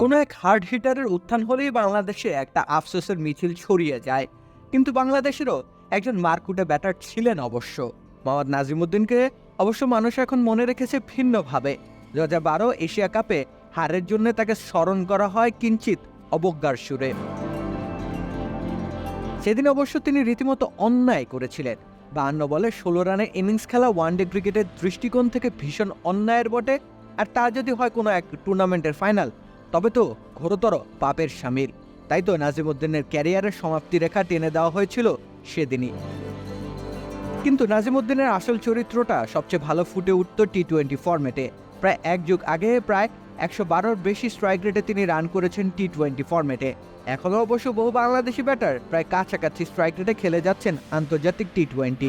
কোনো এক হার্ড হিটারের উত্থান হলেই বাংলাদেশে একটা আফসোসের মিছিল ছড়িয়ে যায়। কিন্তু বাংলাদেশেরও একজন মারকুটে ব্যাটার ছিলেন অবশ্য। মোহাম্মদ নাজিমুদ্দিনকে অবশ্য মানুষ এখন মনে রেখেছে ভিন্নভাবে। দু হাজার বারো এশিয়া কাপে হারের জন্য তাকে স্মরণ করা হয় কিঞ্চিত অবজ্ঞার সুরে। সেদিন অবশ্য তিনি রীতিমতো অন্যায় করেছিলেন। বাহান্ন বলে ষোলো রানে ইনিংস খেলা ওয়ানডে ক্রিকেটের দৃষ্টিকোণ থেকে ভীষণ অন্যায়ের বটে। আর তা যদি হয় কোনো এক টুর্নামেন্টের ফাইনাল তবে তো ঘোরতর পাপের সামিল। তাই তো নাজিমুদ্দিনের ক্যারিয়ারের সমাপ্তি রেখা টেনে দেওয়া হয়েছিল সেদিনই। কিন্তু নাজিমুদ্দিনের আসল চরিত্রটা সবচেয়ে ভালো ফুটে উঠত টি টোয়েন্টি ফরম্যাটে। প্রায় এক যুগ আগে প্রায় একশো বারোর বেশি স্ট্রাইক রেটে তিনি রান করেছেন টি টোয়েন্টি ফর্মেটে এখনও অবশ্য বহু বাংলাদেশি ব্যাটার প্রায় কাছাকাছি স্ট্রাইক রেটে খেলে যাচ্ছেন আন্তর্জাতিক টি টোয়েন্টি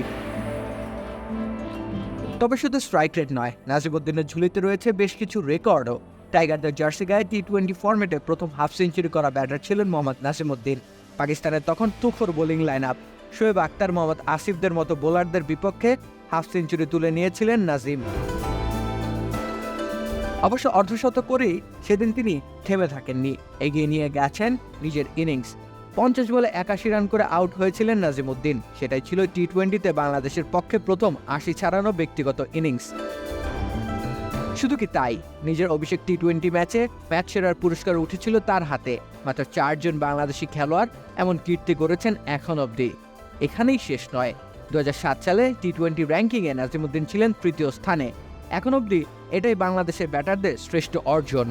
তবে শুধু স্ট্রাইক রেট নয়, নাজিমুদ্দিনের ঝুলিতে রয়েছে বেশ কিছু রেকর্ডও টাইগারদের জার্সি গায়ে টি টোয়েন্টি ফরম্যাটে প্রথম হাফ সেঞ্চুরি করা ব্যাটার ছিলেন মোহাম্মদ নাসিমুদ্দিন। পাকিস্তানের তখন তুখর bowling line up Shoaib Akhtar Mohammad আসিফদের মতো বোলারদের বিপক্ষে হাফ সেঞ্চুরি তুলে নিয়েছিলেন নাজিম অবশ্য অর্ধশত করেই সেদিন তিনি থেমে থাকেননি। এগিয়ে নিয়ে গেছেন নিজের ইনিংস পঞ্চাশ বলে একাশি রান করে আউট হয়েছিলেন নাজিমুদ্দিন সেটাই ছিল টি টোয়েন্টিতে বাংলাদেশের পক্ষে প্রথম আশি ছাড়ানো ব্যক্তিগত ইনিংস শুধু কি তাই? নিজের অভিষেক টি টোয়েন্টি ম্যাচে ম্যাচ সেরার পুরস্কার উঠেছিল তার হাতে। মাত্র চারজন বাংলাদেশি খেলোয়াড় এমন কীর্তি করেছেন এখন অবধি। এখানেই শেষ নয়। দু সাত সালে টি টোয়েন্টি র্যাঙ্কিংয়ে নাজিমুদ্দিন ছিলেন তৃতীয় স্থানে। এখন অবধি এটাই বাংলাদেশের ব্যাটারদের শ্রেষ্ঠ অর্জন।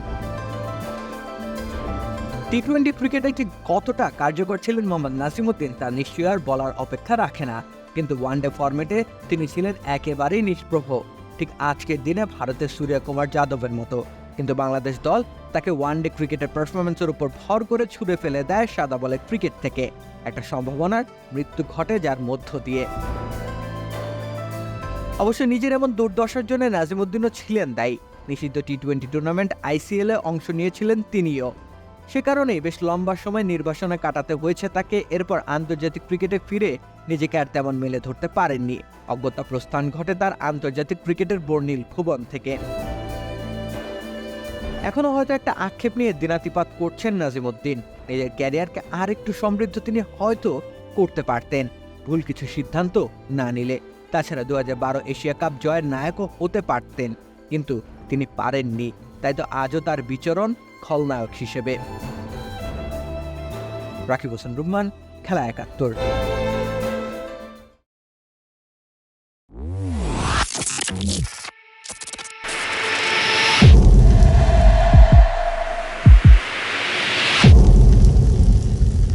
টি টোয়েন্টি ক্রিকেটে ঠিক কতটা কার্যকর ছিলেন মোহাম্মদ নাসিমুদ্দিন তা নিশ্চয়ই আর বলার অপেক্ষা রাখে না। কিন্তু ওয়ানডে ফরম্যাটে তিনি ছিলেন একেবারেই নিষ্প্রভ। ঠিক আজকের দিনে ভারতের সূর্যকুমার যাদবের মতো। কিন্তু বাংলাদেশ দল তাকে ওয়ানডে ক্রিকেটের পারফরমেন্সের উপর ভর করে ছুড়ে ফেলে দেয় সাদা বলে ক্রিকেট থেকে। একটা সম্ভাবনার মৃত্যু ঘটে যার মধ্য দিয়ে। অবশ্য নিজের এমন দুর্দশার জন্য নাজিমুদ্দিনও ছিলেন দায়ী। নিষিদ্ধ টি টোয়েন্টি টুর্নামেন্ট আইসিএলে অংশ নিয়েছিলেন তিনিও। সে কারণেই বেশ লম্বা সময় নির্বাসনে কাটাতে হয়েছে তাকে, এরপর আন্তর্জাতিক ক্রিকেটে ফিরে নিজেকে আর তেমন মেলে ধরতে পারেননি। অজ্ঞতা প্রস্থান ঘটে তার আন্তর্জাতিক ক্রিকেটের বর্ণিল ভুবন থেকে। এখনও হয়তো একটা আক্ষেপ নিয়ে দিনাতিপাত করছেন নাজিমুদ্দিন। নিজের ক্যারিয়ারকে আর একটু সমৃদ্ধ তিনি হয়তো করতে পারতেন। ভুল কিছু সিদ্ধান্ত না নিলে। তাছাড়া দু এশিয়া কাপ জয়ের নায়কও হতে পারতেন। কিন্তু তিনি পারেননি। তাই তো আজও তার বিচরণ খলনায়ক হিসেবে। রাকিব হোসেন রুম্মান খেলা একাত্তর।